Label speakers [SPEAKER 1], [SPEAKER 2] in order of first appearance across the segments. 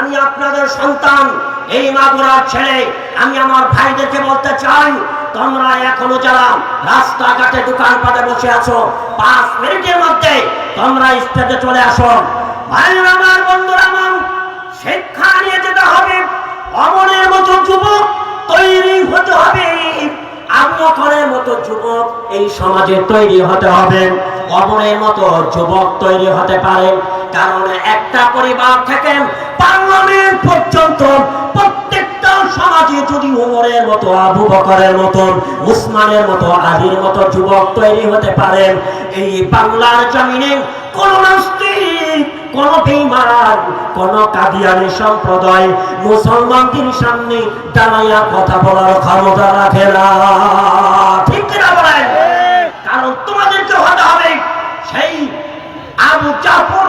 [SPEAKER 1] আমি আপনাদের সন্তান, এই মাগুরার ছেলে। আমি আমার ভাইদেরকে বলতে চাই, তোমরা এখনও যারা রাস্তাঘাটে দোকানপাটে বসে আছো, পাঁচ মিনিটের মধ্যে তোমরা স্টেজে চলে আসো। আমার, বন্ধুরা আমার, শিক্ষা নিয়ে যেতে হবে। অমনের মতো যুবক তৈরি হতে হবে। মতো যুবক এই সমাজে তৈরি হতে হবে। অমরের মতো যুবক তৈরি হতে পারে। কারণ একটা পরিবার থেকে পার্লামেন্ট পর্যন্ত প্রত্যেকটা সমাজে যদি উমরের মতো, আবু বকরের মতো, উসমানের মতো মতো যুবক তৈরি হতে এই বাংলার জমিনে নাস্তিক কোন কাদিয়ানি সম্প্রদায় মুসলমানদের সামনে দাঁড়াইয়া কথা বলার ক্ষমতা রাখে না ঠিক কিনা বলেন কারণ তোমাদেরকে হতে হবে সেই আবু জাফর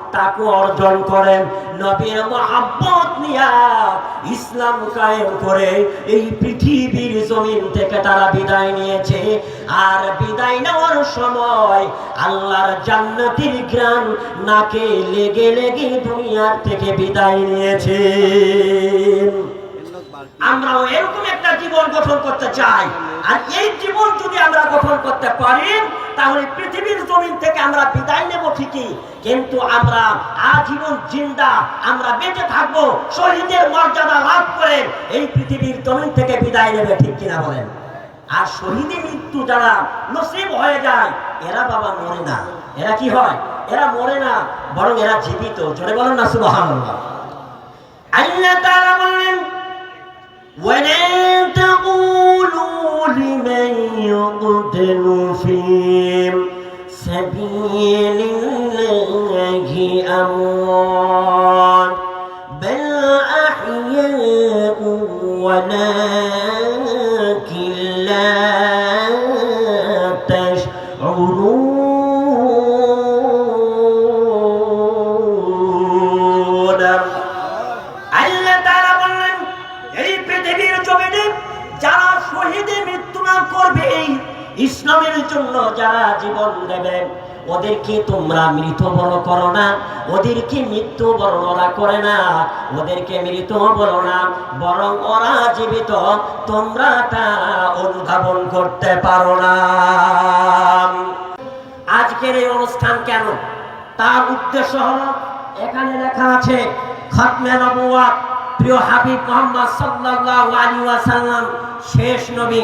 [SPEAKER 1] তাকে অর্জন করেন। নবীর মহাব্বত নিয়া ইসলাম কায়েম করে এই পৃথিবীর জমিন থেকে তারা বিদায় নিয়েছে। আর বিদায় নেওয়ার সময় আল্লাহর জান্নাতের গ্রাম নাকে লেগে লেগে দুনিয়ার থেকে বিদায় নিয়েছে। আমরাও এরকম একটা জীবন গঠন করতে চাই। আর এই জীবন যদি আমরা করতে পারি তাহলে পৃথিবীর জমিন থেকে আমরা বিদায় নেব ঠিকই কিন্তু আমরা আজীবন জিন্দা আমরা বেঁচে থাকবো শহীদের মর্যাদা লাভ করে এই পৃথিবীর জমিন থেকে বিদায় নেবে ঠিক কিনা বলেন আর শহীদের মৃত্যু যারা নসিব হয়ে যায় এরা বাবা মরে না এরা কি হয় এরা মরে না বরং এরা জীবিত জোরে বলেন না সুবহানাল্লাহ আল্লাহ তাআলা বললেন ولا تقولوا لمن يقتل في سبيل الله أموات. بل أحياء ولكن ইসলামের জন্য যারা জীবন দেবে, ওদেরকে তোমরা মৃত বড় করো না, ওদেরকে মৃত্যু বর্ণনা করে না, ওদেরকে মৃত বলো না বরং ওরা জীবিত, তোমরা তা অনুধাবন করতে পারো না। আজকের এই অনুষ্ঠান কেন? তার উদ্দেশ্য হল, এখানে লেখা আছে, খতমে প্রিয় হাবিব মোহাম্মদ সাল্লাল্লাহু আলাইহি ওয়াসাল্লাম, শেষ নবী।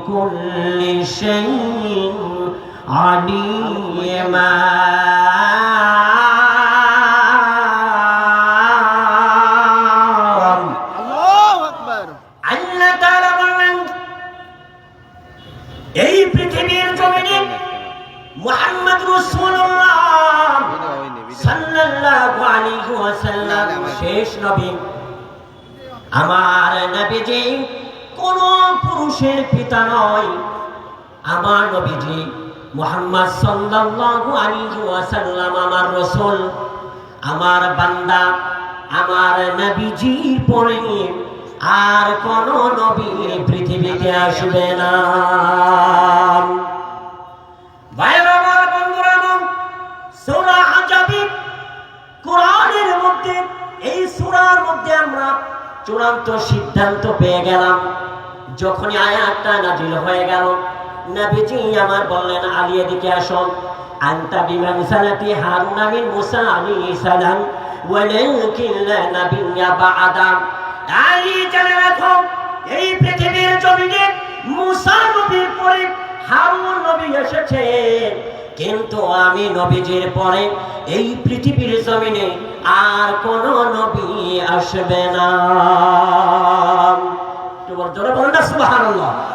[SPEAKER 1] بكل شيء عليما
[SPEAKER 2] আল্লাহু আকবার
[SPEAKER 1] আল্লাহ তাআলা বললেন এই পৃথিবীর জমিনে মুহাম্মদ রাসূলুল্লাহ সাল্লাল্লাহু আলাইহি ওয়াসাল্লাম শেষ নবী আমার নবীজি কোন পুরুষের পিতা নয়। আমার নবীজি মুহাম্মদ সাল্লাল্লাহু আলাইহি ওয়াসাল্লাম, আমার রাসূল, আমার বান্দা, আমার নবীজির পরে আর কোন নবী পৃথিবীতে আসবে না। কোরআনের মধ্যে, এই সূরার মধ্যে আমরা চূড়ান্ত সিদ্ধান্ত পেয়ে গেলাম। যখনই আয়াতটা নাজিল হয়ে গেল, নবীজি আমার বললেন, আলী দিকে আসো। আনতা বিমান সালাতি হার নামিন মুসা আলী সালাম ওয়ালেন কিল্লা নাবিয়া বা আদাম আলী জানে রাখো, এই পৃথিবীর জমিনে মুসা নবীর পরে হারুন নবী এসেছে। কিন্তু আমি নবীজির পরে এই পৃথিবীর জমিনে আর কোন নবী আসবে না। সুবহানাল্লাহ।